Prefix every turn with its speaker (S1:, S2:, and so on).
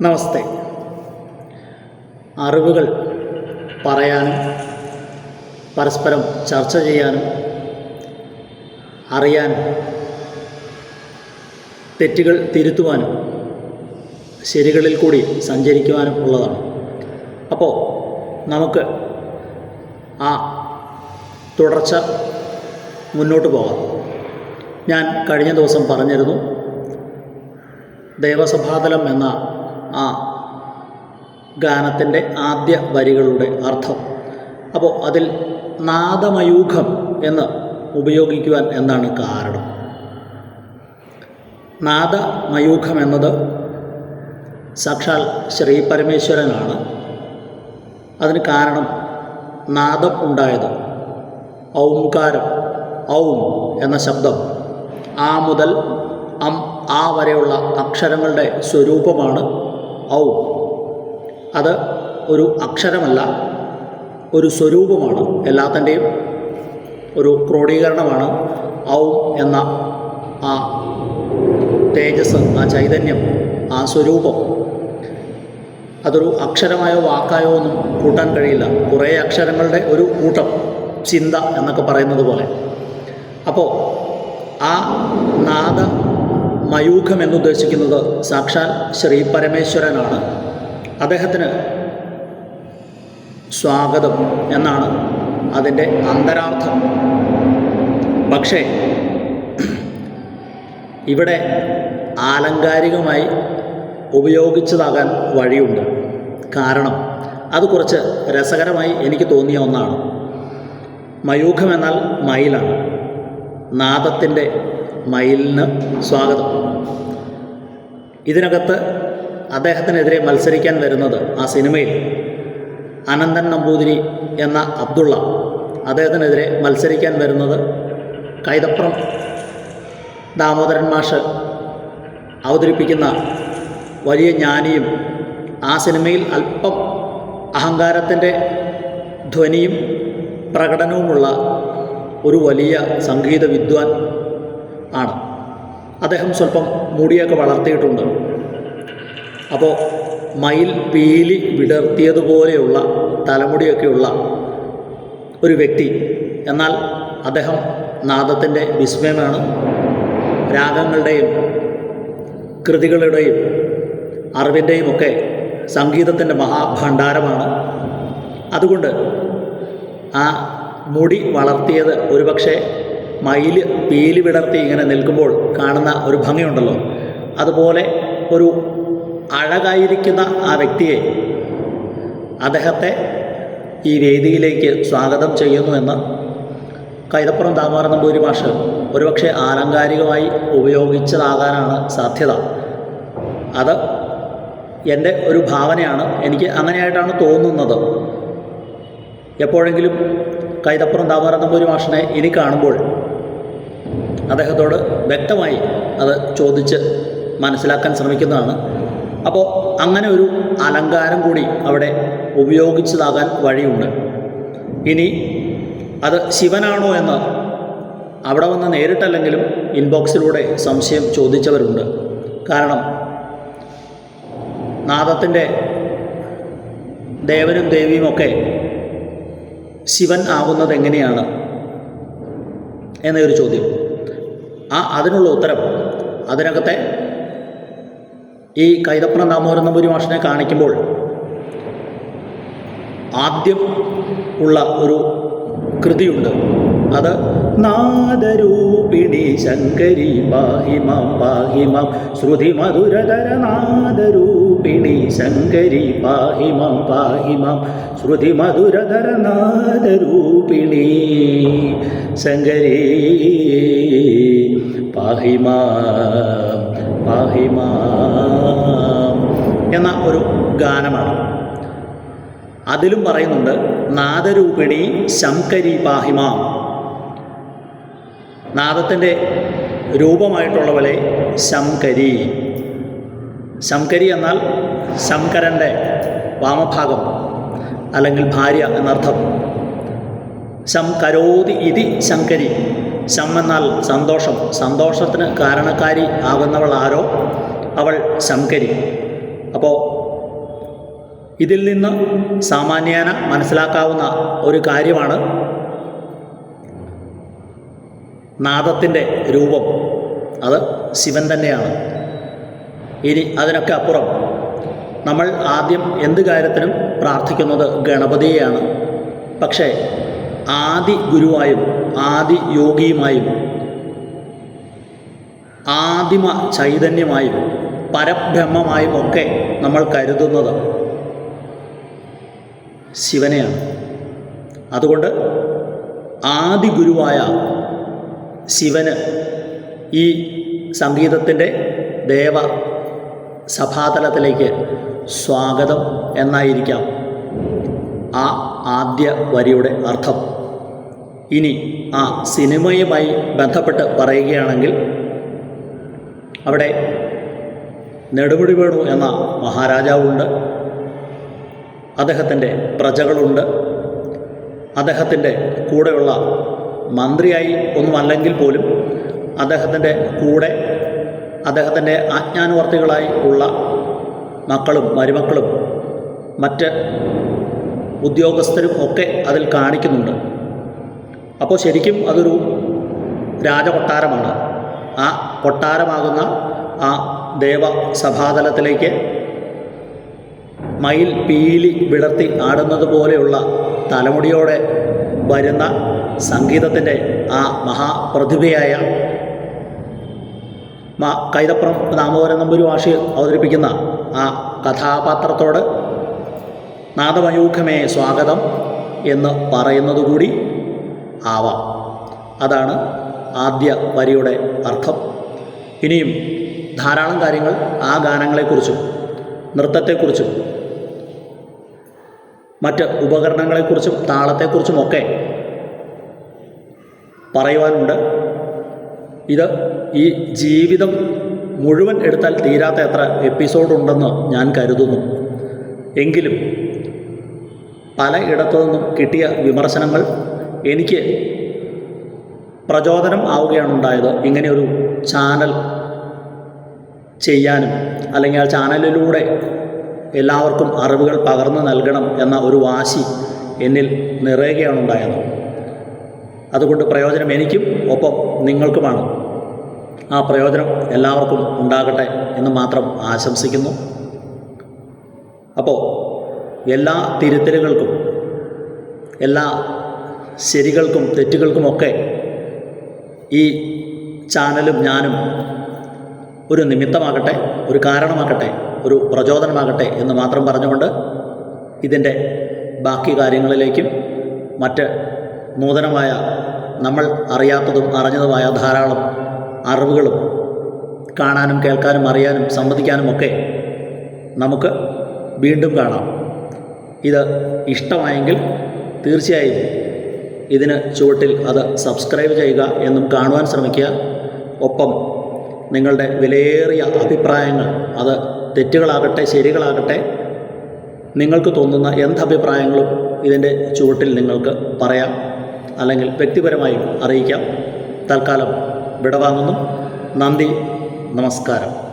S1: നമസ്തേ. അറിവുകൾ പറയാനും പരസ്പരം ചർച്ച ചെയ്യാനും അറിയാൻ തെറ്റുകൾ തിരുത്തുവാനും ശരികളിൽ കൂടി സഞ്ചരിക്കുവാനും ഉള്ളതാണ്. അപ്പോൾ നമുക്ക് ആ തുടർച്ച മുന്നോട്ട് പോകാം. ഞാൻ കഴിഞ്ഞ ദിവസം പറഞ്ഞിരുന്നു ദേവസഭാതലം എന്ന ആ ഗാനത്തിന്റെ ആദ്യ വരികളുടെ അർത്ഥം. അപ്പോൾ അതിൽ നാദമയൂഖം എന്ന് ഉപയോഗിക്കുവാൻ എന്താണ് കാരണം? നാദമയൂഖം എന്നത് സാക്ഷാൽ ശ്രീ പരമേശ്വരനാണ് അതിന് കാരണം നാദം ഉണ്ടായത് ഔംകാരം ഔം എന്ന ശബ്ദം. ആ മുതൽ അം ആ വരെയുള്ള അക്ഷരങ്ങളുടെ സ്വരൂപമാണ് ഔ. അത് ഒരു അക്ഷരമല്ല ഒരു സ്വരൂപമാണ്. എല്ലാത്തിന്റെയും ഒരു ക്രോഡീകരണമാണ് ഔ എന്ന ആ തേജസ് ആ ചൈതന്യം ആ സ്വരൂപം. അതൊരു അക്ഷരമായോ വാക്കായോ ഒന്നും കൂട്ടാൻ കഴിയില്ല. കുറേ അക്ഷരങ്ങളുടെ ഒരു കൂട്ടം ചിന്ത എന്നൊക്കെ പറയുന്നത് പോലെ. അപ്പോൾ ആ നാദ മയൂഖം എന്നുദ്ദേശിക്കുന്നത് സാക്ഷാൽ ശ്രീ പരമേശ്വരനാണ്. അദ്ദേഹത്തിന് സ്വാഗതം എന്നാണ് അതിന്റെ അന്തരാർത്ഥം. പക്ഷേ ഇവിടെ ആലങ്കാരികമായി ഉപയോഗിച്ചതാകാൻ വഴിയുണ്ട്. കാരണം അത് കുറച്ച് രസകരമായി എനിക്ക് തോന്നിയ ഒന്നാണ്. മയൂഖം എന്നാൽ മയിലാണ്. നാദത്തിന്റെ മയിലിന് സ്വാഗതം. ഇതിനകത്ത് അദ്ദേഹത്തിനെതിരെ മത്സരിക്കാൻ വരുന്നത് ആ സിനിമയിൽ അനന്തൻ നമ്പൂതിരി എന്ന അബ്ദുള്ള. അദ്ദേഹത്തിനെതിരെ മത്സരിക്കാൻ വരുന്നത് കൈതപ്രം ദാമോദരൻ മാഷ് അവതരിപ്പിക്കുന്ന വലിയ ജ്ഞാനിയും ആ സിനിമയിൽ അല്പം അഹങ്കാരത്തിന്റെ ധ്വനിയും പ്രകടനവുമുള്ള ഒരു വലിയ സംഗീത വിദ്വാൻ ആണ്. അദ്ദേഹം സ്വല്പം മുടിയൊക്കെ വളർത്തിയിട്ടുണ്ട്. അപ്പോൾ മയിൽ പീലി വിടർത്തിയതുപോലെയുള്ള തലമുടിയൊക്കെയുള്ള ഒരു വ്യക്തി. എന്നാൽ അദ്ദേഹം നാദത്തിന്റെ വിസ്മയമാണ്. രാഗങ്ങളുടെയും കൃതികളുടെയും അറിവിന്റെയും ഒക്കെ സംഗീതത്തിന്റെ മഹാഭണ്ഡാരമാണ്. അതുകൊണ്ട് ആ മുടി വളർത്തിയത് ഒരുപക്ഷെ മയിൽ പീലി വിടർത്തി ഇങ്ങനെ നിൽക്കുമ്പോൾ കാണുന്ന ഒരു ഭംഗിയുണ്ടല്ലോ. അതുപോലെ ഒരു അഴകായിരിക്കുന്ന ആ വ്യക്തിയെ അദ്ദേഹത്തെ ഈ വേദിയിലേക്ക് സ്വാഗതം ചെയ്യുന്നുവെന്ന് കൈതപ്പുറം താമാറ നമ്പൂരി മാഷ് ഒരുപക്ഷെ ആലങ്കാരികമായി ഉപയോഗിച്ചതാകാനാണ് സാധ്യത. അത് എന്റെ ഒരു ഭാവനയാണ്. എനിക്ക് അങ്ങനെയായിട്ടാണ് തോന്നുന്നത്. എപ്പോഴെങ്കിലും കൈതപ്പുറം താമര നമ്പൂരി മാഷിനെ ഇനി കാണുമ്പോൾ അദ്ദേഹത്തോട് വ്യക്തമായി അത് ചോദിച്ച് മനസ്സിലാക്കാൻ ശ്രമിക്കുന്നതാണ്. അപ്പോൾ അങ്ങനെ ഒരു അലങ്കാരം കൂടി അവിടെ ഉപയോഗിച്ചതാകാൻ വഴിയുണ്ട്. ഇനി അത് ശിവനാണോ എന്ന് അവിടെ വന്ന് നേരിട്ടല്ലെങ്കിലും ഇൻബോക്സിലൂടെ സംശയം ചോദിച്ചവരുണ്ട്. കാരണം നാദത്തിന്റെ ദേവനും ദേവിയുമൊക്കെ ശിവൻ ആകുന്നത് എങ്ങനെയാണ്? എന്നൊരു ചോദ്യം. ആ അതിനുള്ള ഉത്തരം. അതിനകത്തെ ഈ കൈതപ്പണ ദാമോദരൻ നമ്പൂരി മാഷിനെ കാണിക്കുമ്പോൾ ആദ്യം ഉള്ള ഒരു കൃതിയുണ്ട്. അത് നാദരൂപിണി ശങ്കരി പാഹിമാം പാഹിമാം. ശ്രുതി മധുരതര നാദരൂപിണി ശങ്കരി പാഹിമാം പാഹിമാം. ശ്രുതി മധുരതര നാദരൂപിണി ശങ്കരി പാഹിമാം പാഹിമാം എന്ന ഒരു ഗാനമാണ്. അതിലും പറയുന്നുണ്ട് നാദരൂപിണി ശങ്കരി പാഹിമാം. നാദത്തിന്റെ രൂപമായിട്ടുള്ളവളെ ശംകരി ശംകരി എന്നാൽ ശങ്കരന്റെ വാമഭാഗം അല്ലെങ്കിൽ ഭാര്യ എന്നർത്ഥം. ശം കരോതി ഇതി ശങ്കരി ശം എന്നാൽ സന്തോഷം. സന്തോഷത്തിന് കാരണക്കാരി ആകുന്നവൾ ആരോ അവൾ ശങ്കരി അപ്പോൾ ഇതിൽ നിന്ന് സാമാന്യേന മനസ്സിലാക്കാവുന്ന ഒരു കാര്യമാണ് നാദത്തിന്റെ രൂപം. അത് ശിവൻ തന്നെയാണ്. ഇനി അതിനൊക്കെ അപ്പുറം നമ്മൾ ആദ്യം എന്ത് കാര്യത്തിനും പ്രാർത്ഥിക്കുന്നത് ഗണപതിയെയാണ്. പക്ഷേ ആദി ഗുരുവായും ആദി യോഗിയുമായും ആദിമ ചൈതന്യമായും പരബ്രഹ്മമായും ഒക്കെ നമ്മൾ കരുതുന്നത് ശിവനെയാണ്. അതുകൊണ്ട് ആദി ഗുരുവായ ശിവന് ഈ സംഗീതത്തിന്റെ ദേവ സഭാതലത്തിലേക്ക് സ്വാഗതം എന്നായിരിക്കാം ആ ആദ്യ വരിയുടെ അർത്ഥം. ഇനി ആ സിനിമയുമായി ബന്ധപ്പെട്ട് പറയുകയാണെങ്കിൽ അവിടെ നെടുമുടി വേണു എന്ന മഹാരാജാവുണ്ട്. അദ്ദേഹത്തിന്റെ പ്രജകളുണ്ട്. അദ്ദേഹത്തിന്റെ കൂടെയുള്ള മന്ത്രിയായി ഒന്നുമല്ലെങ്കിൽ പോലും അദ്ദേഹത്തിന്റെ കൂടെ അദ്ദേഹത്തിന്റെ ആജ്ഞാനുവർത്തികളായി ഉള്ള മക്കളും മരുമക്കളും മറ്റ് ഉദ്യോഗസ്ഥരും ഒക്കെ അതിൽ കാണിക്കുന്നുണ്ട്. അപ്പോൾ ശരിക്കും അതൊരു രാജകൊട്ടാരമാണ്. ആ കൊട്ടാരമാകുന്ന ആ ദേവ സഭാതലത്തിലേക്ക് മയിൽ പീലി വിളർത്തി ആടുന്നത് പോലെയുള്ള തലമുടിയോടെ വരുന്ന സംഗീതത്തിന്റെ ആ മഹാപ്രതിഭയായ മാ കൈതപ്പുറം ദാമോദരൻ നമ്പൂരി ഭാഷയിൽ അവതരിപ്പിക്കുന്ന ആ കഥാപാത്രത്തോട് നാദമയൂഖമേ സ്വാഗതം എന്ന് പറയുന്നത് കൂടി ആവാം. അതാണ് ആദ്യ വരിയുടെ അർത്ഥം. ഇനിയും ധാരാളം കാര്യങ്ങൾ ആ ഗാനങ്ങളെക്കുറിച്ചും നൃത്തത്തെക്കുറിച്ചും മറ്റ് ഉപകരണങ്ങളെക്കുറിച്ചും താളത്തെക്കുറിച്ചുമൊക്കെ പറയുവാനുണ്ട്. ഇത് ഈ ജീവിതം മുഴുവൻ എടുത്താൽ തീരാത്ത എത്ര എപ്പിസോഡുണ്ടെന്ന് ഞാൻ കരുതുന്നു. എങ്കിലും പല ഇടത്തു നിന്നും കിട്ടിയ വിമർശനങ്ങൾ എനിക്ക് പ്രചോദനം ആവുകയാണ് ഉണ്ടായത് ഇങ്ങനെയൊരു ചാനൽ ചെയ്യാനും അല്ലെങ്കിൽ ആ ചാനലിലൂടെ എല്ലാവർക്കും അറിവുകൾ പകർന്നു നൽകണം എന്ന ഒരു വാശി എന്നിൽ നിറയുകയാണ് ഉണ്ടായത്. അതുകൊണ്ട് പ്രയോജനം എനിക്കും ഒപ്പം നിങ്ങൾക്കുമാണ്. ആ പ്രയോജനം എല്ലാവർക്കും ഉണ്ടാകട്ടെ എന്ന് മാത്രം ആശംസിക്കുന്നു. അപ്പോൾ എല്ലാ തിരുത്തലുകൾക്കും എല്ലാ ശരികൾക്കും തെറ്റുകൾക്കുമൊക്കെ ഈ ചാനലും ഞാനും ഒരു നിമിത്തമാകട്ടെ ഒരു കാരണമാകട്ടെ ഒരു പ്രചോദനമാകട്ടെ എന്ന് മാത്രം പറഞ്ഞുകൊണ്ട് ഇതിന്റെ ബാക്കി കാര്യങ്ങളിലേക്കും മറ്റ് നൂതനമായ നമ്മൾ അറിയാത്തതും അറിഞ്ഞതുമായ ധാരാളം അറിവുകളും കാണാനും കേൾക്കാനും അറിയാനും സംവദിക്കാനും ഒക്കെ നമുക്ക് വീണ്ടും കാണാം. ഇത് ഇഷ്ടമായെങ്കിൽ തീർച്ചയായും ഇതിന് ചുവട്ടിൽ അത് സബ്സ്ക്രൈബ് ചെയ്യുക എന്നും കാണുവാൻ ശ്രമിക്കുക. ഒപ്പം നിങ്ങളുടെ വിലയേറിയ അഭിപ്രായങ്ങൾ അത് തെറ്റുകളാകട്ടെ ശരികളാകട്ടെ നിങ്ങൾക്ക് തോന്നുന്ന എന്തഭിപ്രായങ്ങളും ഇതിന്റെ ചുവട്ടിൽ നിങ്ങൾക്ക് പറയാം. അല്ലെങ്കിൽ വ്യക്തിപരമായി അറിയിക്കാം. തൽക്കാലം വിടവാങ്ങുന്നു. നന്ദി. നമസ്കാരം.